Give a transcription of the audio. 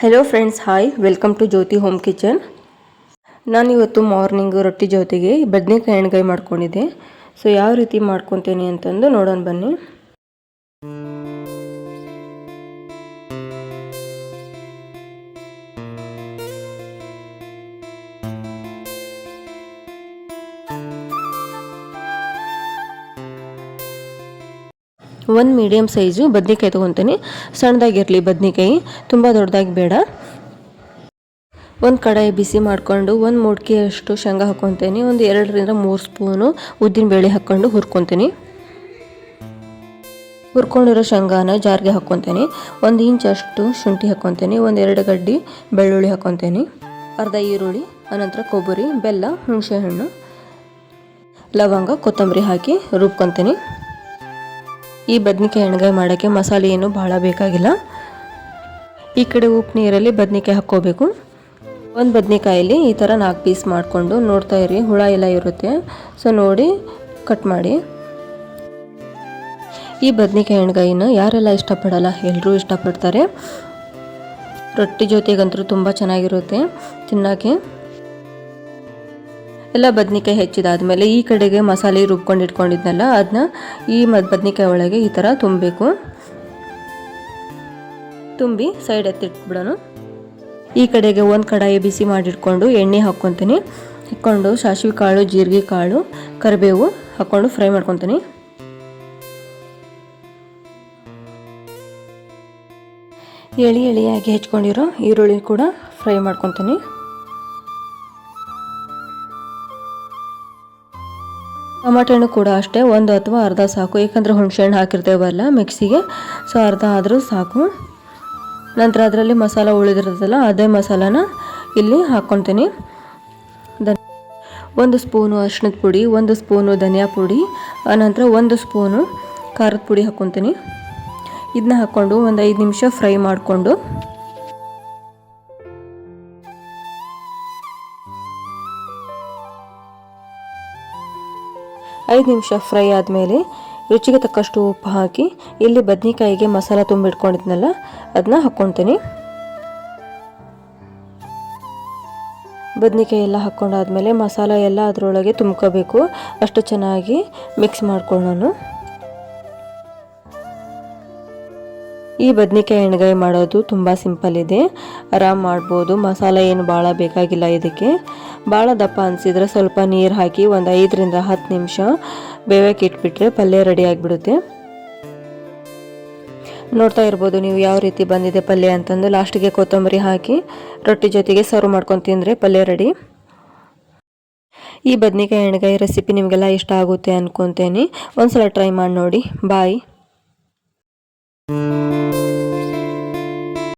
Hello friends hi welcome to Jyothi home kitchen ನಾನು ಇವತ್ತು morning ರೊಟ್ಟಿ ಜೊತೆಗೆ ಬದನೆಕಾಯಿ ಎಣ್ಗಾಯಿ ಮಾಡ್ಕೊಂಡಿದ್ದೆ. ಸೊ ಯಾವ ರೀತಿ ಮಾಡ್ಕೊತೀನಿ ಅಂತಂದು ನೋಡೋಣ ಬನ್ನಿ. ಒಂದು ಮೀಡಿಯಮ್ ಸೈಜು ಬದ್ನೆಕಾಯಿ ತೊಗೊತೀನಿ. ಸಣ್ಣದಾಗಿರಲಿ ಬದ್ನಿಕಾಯಿ, ತುಂಬ ದೊಡ್ಡದಾಗಿ ಬೇಡ. ಒಂದು ಕಡಾಯಿ ಬಿಸಿ ಮಾಡಿಕೊಂಡು ಒಂದು ಮುಡ್ಕಿಯಷ್ಟು ಶೇಂಗಾ ಹಾಕ್ಕೊತೀನಿ ಒಂದು ಎರಡರಿಂದ ಮೂರು ಸ್ಪೂನು ಉದ್ದಿನ ಬೇಳೆ ಹಾಕ್ಕೊಂಡು ಹುರ್ಕೊತೀನಿ. ಹುರ್ಕೊಂಡಿರೋ ಶೇಂಗಾನ ಜಾರಿಗೆ ಹಾಕ್ಕೊತೀನಿ ಒಂದು ಇಂಚಷ್ಟು ಶುಂಠಿ ಹಾಕ್ಕೊತೀನಿ ಒಂದು ಎರಡು ಗಡ್ಡಿ ಬೆಳ್ಳುಳ್ಳಿ ಹಾಕ್ಕೊತೀನಿ ಅರ್ಧ ಈರುಳ್ಳಿ, ಅನಂತರ ಕೊಬ್ಬರಿ, ಬೆಲ್ಲ, ಹುಣಸೆಹಣ್ಣು, ಲವಂಗ, ಕೊತ್ತಂಬರಿ ಹಾಕಿ ರುಬ್ಕೊತೀನಿ. ಈ ಬದ್ನಿಕಾಯಿ ಎಣ್ಗಾಯಿ ಮಾಡೋಕ್ಕೆ ಮಸಾಲೆ ಏನು ಭಾಳ ಬೇಕಾಗಿಲ್ಲ. ಈ ಕಡೆ ಉಪ್ಪು ನೀರಲ್ಲಿ ಬದ್ನಿಕಾಯಿ ಹಾಕ್ಕೋಬೇಕು. ಒಂದು ಬದ್ನಿಕಾಯಲ್ಲಿ ಈ ಥರ ನಾಲ್ಕು ಪೀಸ್ ಮಾಡಿಕೊಂಡು ನೋಡ್ತಾ ಇರಿ, ಹುಳ ಎಲ್ಲ ಇರುತ್ತೆ. ಸೊ ನೋಡಿ ಕಟ್ ಮಾಡಿ. ಈ ಬದ್ನಿಕಾಯಿ ಎಣ್ಗಾಯಿನ ಯಾರೆಲ್ಲ ಇಷ್ಟಪಡಲ್ಲ ಎಲ್ಲರೂ ಇಷ್ಟಪಡ್ತಾರೆ. ರೊಟ್ಟಿ ಜೊತೆಗಂತೂ ತುಂಬ ಚೆನ್ನಾಗಿರುತ್ತೆ ತಿನ್ನೋಕ್ಕೆ. ಎಲ್ಲ ಬದ್ನಿಕಾಯಿ ಹೆಚ್ಚಿದಾದ್ಮೇಲೆ ಈ ಕಡೆಗೆ ಮಸಾಲೆ ರುಬ್ಕೊಂಡು ಇಟ್ಕೊಂಡಿದ್ನಲ್ಲ ಅದನ್ನ ಈ ಬದ್ನಿಕಾಯಿ ಒಳಗೆ ಈ ಥರ ತುಂಬಬೇಕು. ತುಂಬಿ ಸೈಡ್ ಎತ್ತಿಟ್ಬಿಡೋಣ ಈ ಕಡೆಗೆ ಒಂದು ಕಡಾಯಿ ಬಿಸಿ ಮಾಡಿಟ್ಕೊಂಡು ಎಣ್ಣೆ ಹಾಕ್ಕೊತೀನಿ. ಇಟ್ಕೊಂಡು ಸಾಸಿವೆ ಕಾಳು, ಜೀರಿಗೆ ಕಾಳು, ಕರಿಬೇವು ಹಾಕ್ಕೊಂಡು ಫ್ರೈ ಮಾಡ್ಕೊತೀನಿ. ಎಳಿ ಎಳಿಯಾಗಿ ಹೆಚ್ಕೊಂಡಿರೋ ಈರುಳ್ಳಿ ಕೂಡ ಫ್ರೈ ಮಾಡ್ಕೊತೀನಿ. ಟೊಮಾಟೊ ಹಣ್ಣು ಕೂಡ ಅಷ್ಟೇ, ಒಂದು ಅಥವಾ ಅರ್ಧ ಸಾಕು. ಏಕೆಂದರೆ ಹುಣಸೆಹಣ್ಣು ಹಾಕಿರ್ತೇವಲ್ಲ ಮಿಕ್ಸಿಗೆ, ಸೊ ಅರ್ಧ ಆದರೂ ಸಾಕು. ನಂತರ ಅದರಲ್ಲಿ ಮಸಾಲ ಉಳಿದಿರ್ತದಲ್ಲ, ಅದೇ ಮಸಾಲಾನ ಇಲ್ಲಿ ಹಾಕ್ಕೊತೀನಿ. ಧನ್ ಒಂದು ಸ್ಪೂನು ಅರ್ಶಿಣದ ಪುಡಿ, ಒಂದು ಸ್ಪೂನು ಧನಿಯಾ ಪುಡಿ ಆನಂತರ ಒಂದು ಸ್ಪೂನು ಖಾರದ ಪುಡಿ ಹಾಕ್ಕೊತೀನಿ. ಇದನ್ನ ಹಾಕ್ಕೊಂಡು ಒಂದು ಐದು ನಿಮಿಷ ಫ್ರೈ ಮಾಡಿಕೊಂಡು ಐದು ನಿಮಿಷ ಫ್ರೈ ಆದಮೇಲೆ ರುಚಿಗೆ ತಕ್ಕಷ್ಟು ಉಪ್ಪು ಹಾಕಿ ಇಲ್ಲಿ ಬದನೆಕಾಯಿಗೆ ಮಸಾಲ ತುಂಬಿಟ್ಕೊಂಡಿದ್ನಲ್ಲ, ಅದನ್ನ ಹಾಕ್ಕೊತೀನಿ ಬದನೆಕಾಯಿ ಎಲ್ಲ ಹಾಕ್ಕೊಂಡಾದ್ಮೇಲೆ ಮಸಾಲ ಎಲ್ಲ ಅದರೊಳಗೆ ತುಂಬ್ಕೋಬೇಕು. ಅಷ್ಟು ಚೆನ್ನಾಗಿ ಮಿಕ್ಸ್ ಮಾಡ್ಕೊಳ್ಳೋಣ. ಈ ಬದ್ನಿಕಾಯಿ ಎಣ್ಗಾಯಿ ಮಾಡೋದು ತುಂಬ ಸಿಂಪಲ್ ಇದೆ. ಆರಾಮ್ ಮಾಡ್ಬೋದು. ಮಸಾಲೆ ಏನು ಭಾಳ ಬೇಕಾಗಿಲ್ಲ ಇದಕ್ಕೆ. ಭಾಳ ದಪ್ಪ ಅನಿಸಿದ್ರೆ ಸ್ವಲ್ಪ ನೀರು ಹಾಕಿ ಒಂದು ಐದರಿಂದ ಹತ್ತು ನಿಮಿಷ ಬೇವಕ್ಕೆ ಇಟ್ಬಿಟ್ರೆ ಪಲ್ಯ ರೆಡಿ ಆಗಿಬಿಡುತ್ತೆ. ನೋಡ್ತಾ ಇರ್ಬೋದು ನೀವು ಯಾವ ರೀತಿ ಬಂದಿದೆ ಪಲ್ಯ ಅಂತಂದು. ಲಾಸ್ಟಿಗೆ ಕೊತ್ತಂಬರಿ ಹಾಕಿ ರೊಟ್ಟಿ ಜೊತೆಗೆ ಸರ್ವ್ ಮಾಡ್ಕೊಂಡು ತಿಂದರೆ ಪಲ್ಯ ರೆಡಿ. ಈ ಬದ್ನಿಕಾಯಿ ಎಣ್ಗಾಯಿ ರೆಸಿಪಿ ನಿಮಗೆಲ್ಲ ಇಷ್ಟ ಆಗುತ್ತೆ ಅಂದ್ಕೊತೇನೆ ಒಂದು ಸಲ ಟ್ರೈ ಮಾಡಿ ನೋಡಿ. ಬಾಯ್. Música